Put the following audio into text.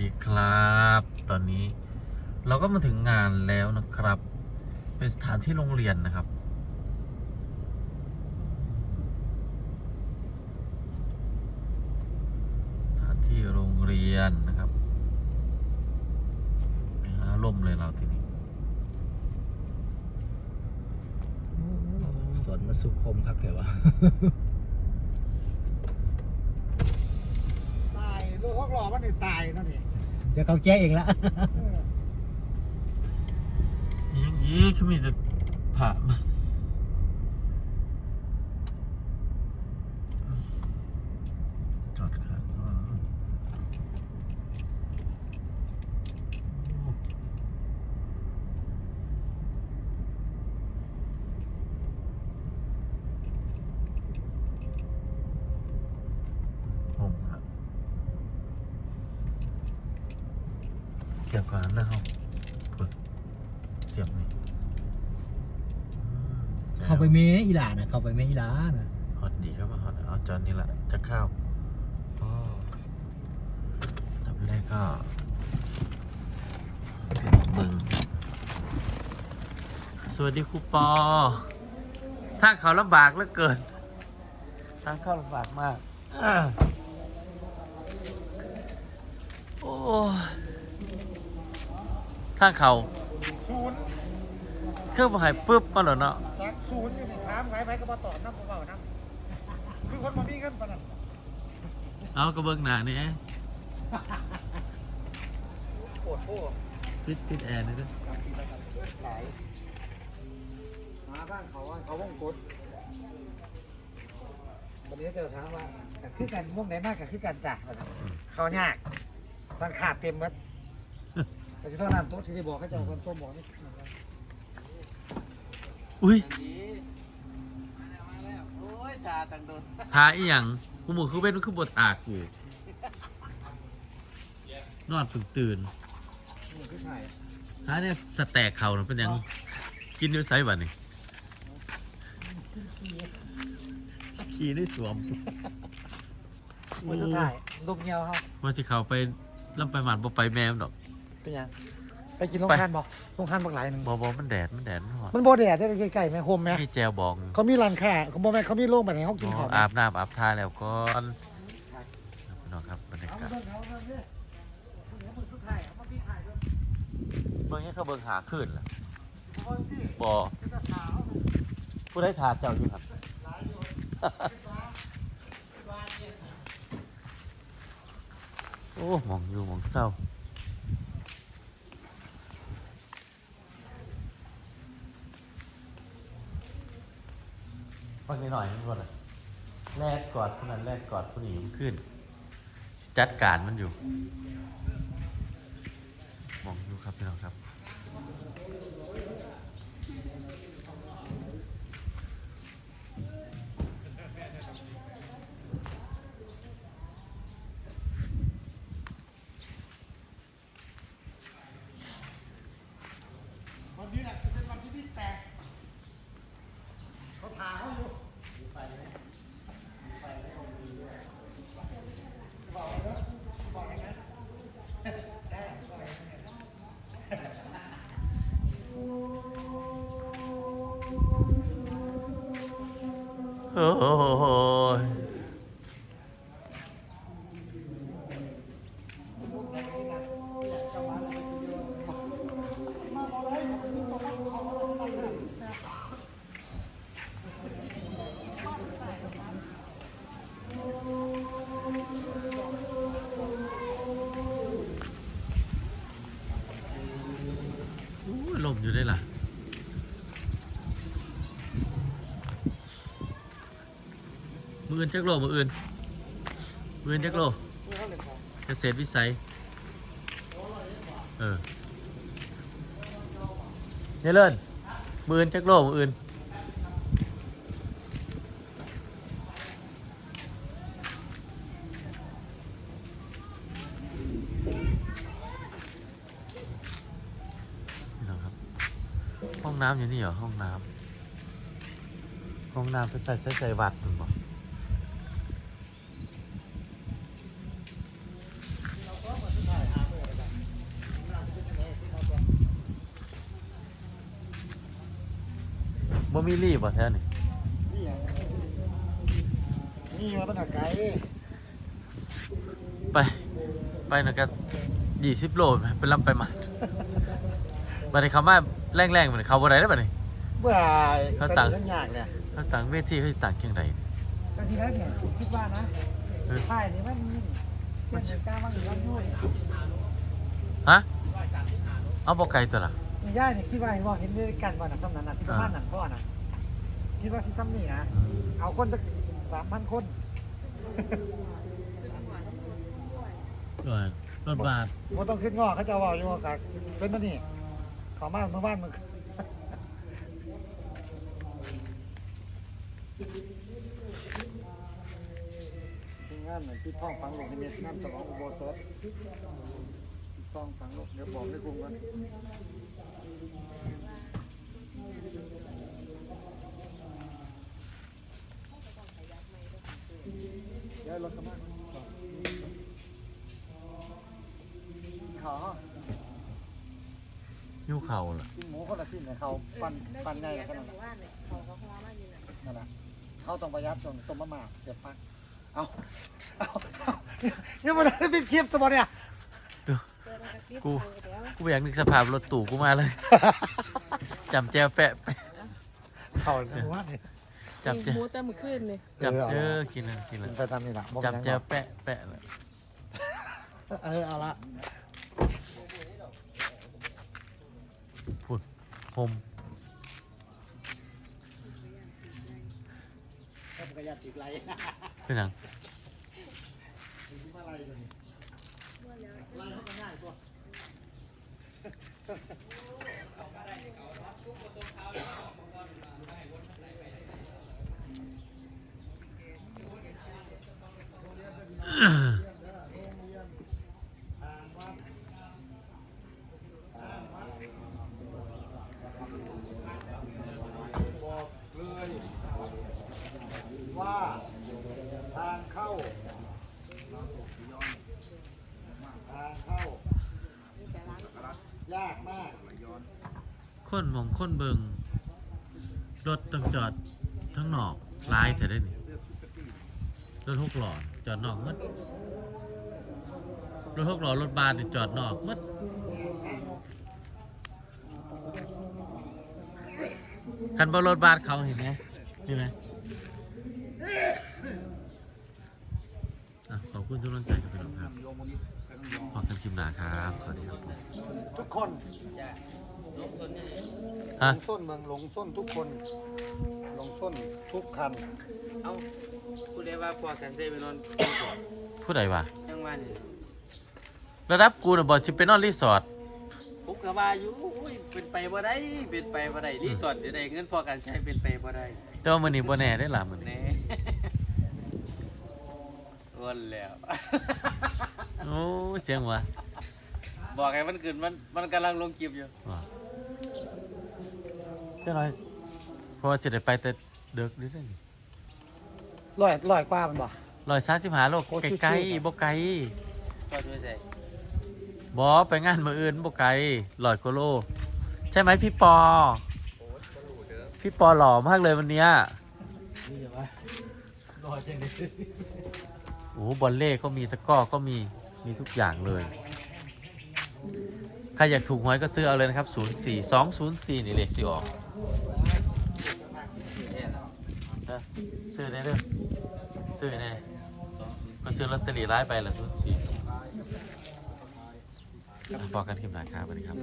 ดีครับ ตอนนี้เราก็มาถึงงานแล้วนะครับ เป็นสถานที่โรงเรียนนะครับ สถานที่โรงเรียนนะครับหาลมเลยเราทีนี้สวนมาสุขคมครับเดียววะ ตายลูก ฮอกหล่อมันนี่ตายนั่นนี่เดี๋ยวเขาแก้เองละเอออย่างนี้เขามีแต่ผ่ามาจอดครับผมครับเกี่ ยวกับนะครับเปิดเสียบนี่อืมเข้าไปเมอีหลานะเข้าไปเมอีหลานะฮอตดีครับว่าฮอตเอาจอนนี้แหละจะเข้าวอ๋อดับแรกก็เป็นบึงสวัสดีครูปอ ถ้างเขาลำบากเหลือเกินทางเข้าลำบากมากอ่าโอ้ย ทางเขาศูนย์เครื่องหายปุ๊บมาเหรอเนาะจากศูนย์อยู่นี่ถามใครไปก็มาตอบน้ำเปล่าๆน้ำคือคนมามีเงินปานนั้นเอากระเบื้องหนานี่ปวดโอ้ปิดปิดแอร์นี่ด้วยตายมาบ้านเขาว่าเขาวงกดวันนี้จะถามว่าแต่คือกันวงไหนมากกับคือกันจ้ะว่าซั่นเขายากมันขาดเต็มหมัด แต่ที่เท่านั้นโต๊ะที่ได้บอกเขาจะเอาคนส้มบอกนี่อุ้ยโอ้ยตาตังโดนทาอีหยังกูมือคือเป็นคือบทตากกูนอนฝึกตื่นนี่คือไทยท้าเนี่ยสแต็กเขาน่ะเป็นหยังกินด้วยไซส์บัดนี่ขี่ได้สวมมือสุดท้ายดมเงียวเขาว่าสิเขาไปลำไปหมันบ่ไปแมวดอก เป็นยังไปกินโรงทานบ่โรงทานบักหลายหนึ่งบ่บ่มันแดดมันแดดมันหอดมันบ่แดดได้ใกล้ๆไหมโฮมไหมมีแจวบองเขามีร้านค้าเขาบอกแม่เขามีโรงแบบไหนเขากินอ๋อข้าวอาบน้ำอาบท่าแล้วก่อนพี่น้องครับบรรยาเอากาศเบิ่งเอาเบิ่งเนี่ยเดี๋ยวมือสุดท้ายเอามาพี่ถ่ายด้วยเบิ่งให้เขาเบิ่งหาขึ้นล่ะเอาเบิ่งที่บ่เป็นกระถางเอาผู้ได้ทาเจ้าอยู่ครับหลายอยู่โอ้หมองอยู่หมองเศร้า ฟังนิดหน่อยมันก่อนอะแลกกอดคนนั้นแลกกอดคนนี้มันขึ้น จัดการมันอยู่ มองอยู่ครับพี่น้องครับ วันนี้แหละจะเป็นวันที่พี่แตกเขาถาเขาอยู่บอกเลยนะบอกอย่างนั้นได้บอกอย่างนั้น โอ้ยลมอยู่ได้ล่ะ มืออื่นจักโลมืออื่นมืออื่นจักโลเกษตรวิสัย เออเจริญมืออื่นจักโลมืออื่นนะครับห้องน้ำอยู่นี่เหรอห้องน้ำห้องน้ำไปใส่ใส่ใส่วัดถูกปะบ่ มีรีบบ่แท้นี่นี่อย่างนี่มันเป็นไกลไป ไปนะก็ยี่สิบโลไปไปลำไปมาบัดนี้เขามาแรงๆเหมือนเขาบ่ได้แล้วบัดนี้เบื่อเขาแต่ต่างยังยากเนี่ยเขาต่างเวทีเขาสิต่างเคียงใดบางทีแล้วเนี่ยผมคิดว่านะเออค่ายนี่มันมันจะกล้ามันหรือว่ายุ่ยฮะเอาบ่ไกลตัวล่ะมีย่าเนี่ยคิดว่าเห็นว่าเห็นด้วยกันว่าน่ะซ้ำนั้นน่ะที่ประมาณนั้นพ่อน่ะ คิดว่าที่ซ้ำนี่นะเอาคนจะสามพันคนด้วยรถบาทบ่ต้องขึ้นงอเขาจะว่าอยู่ว่ากับเป็นตัวนี้ขอมาเมื่อวานมึงทีมงานเหมือนที่ท้องฝังลงในเม็ดงานสมองอุโบสถที่ท้องฝังลงเดี๋ยวบอกในกลุ่มกันเดี๋ยวร ถกระบะขอหิ้วเข่าล่ะกินหมูคนละสิ้นเลยเขาปันปันใหญ่เลยขนาดนั้นว่าเนี่ยเขาก็ฮ้อมาอยู่น่ะนั่นแหละเขาต้องประหยัดจนต้มมะม่าเดี๋ยวปักเอาเอาเอายังไม่ได้เป็นคลิปสมบัติเนี่ยเปิดแล้วก็ปิดกูเปิดแล้วกูบ่อยากนึกสภาพรถตู่กูมาเลยจำแจวแปะแปะเขาจังหวะนี่ จับแจนี่วหมูแต่มื้อคืนนี่จับเออเออกินเลยกินเลยไปตามนี่แหละบ่จับเป็นหยังแจวแปะแปะเลยเออเอาละพูดโฮมประหยัดติดไรเป็นหยังมาไล่เลยนี่ไล่เขาก็ง่ายตัว บอกเลยว่าทางเข้าทางเข้า ยากมาก คนมองคนเบิงรถต้องจอดทั้งนอกลายแต่ได้นี่รถหกล้อจอดนอกมัดรถหกหล้อรถบาสนี่จอดนอกมัดคันบ่รถบาสเขาเห็นไหมเห็นไหมขอบคุณทุกกำลังใจครับพี่น้องครับ ขอบคุณจิมนาครับ สวัสดีครับผมทุกคนฮะลงส้นเมืองหลงส้นทุกคนลงส้นทุกคันเอาผู้ใดว่าพอกันได้ไปนอนผู้ใดวะยังว่านี่ระดับกูน่ะบอกชิไปนอนรีสอร์ทผมก็ว่าอยู่อุ้ยเป็นไปบ่ได้เป็นไปบ่ได้รีสอร์ทจะได้เงินพอกันใช้เป็นไปบ่ได้แต่ว่ามื้อนี้บ่แน่ได้อล่ะมื้อนี้แหน่ วนแล้ว โอ้เสียงวะบอกไงมันเกินมันมันกำลังลงคลิปอยู่ว่าเจ้าหน่อยเพราะว่าจะได้ไปแต่เด็กนิดนึงลอยลอยกว่ามันบ่ ร้อยสามสิบห้าโลโอ้ไกลชิวๆๆบ่ไกลก็ช่วยใจบ่ไปงานมื้ออื่นบ่ไกลร้อยกว่าโล ใช่ไหมพี่ปอ พี่ปอหล่อมากเลยวันเนี้ยนี่จะว่าลอยจังเลยโอ้โหบอลเล่ก็มีตะกร้อก็มี มีทุกอย่างเลย ใครอยากถูกหวยก็ซื้อเอาเลยนะครับ 04 204 นี่เลขสิออกเออซื้อได้เด้อซื้อได้ก็ซื้อลอตเตอรี่ร้ายไปละ04บอกกันคลิปหน้าครับสวัสดีครับ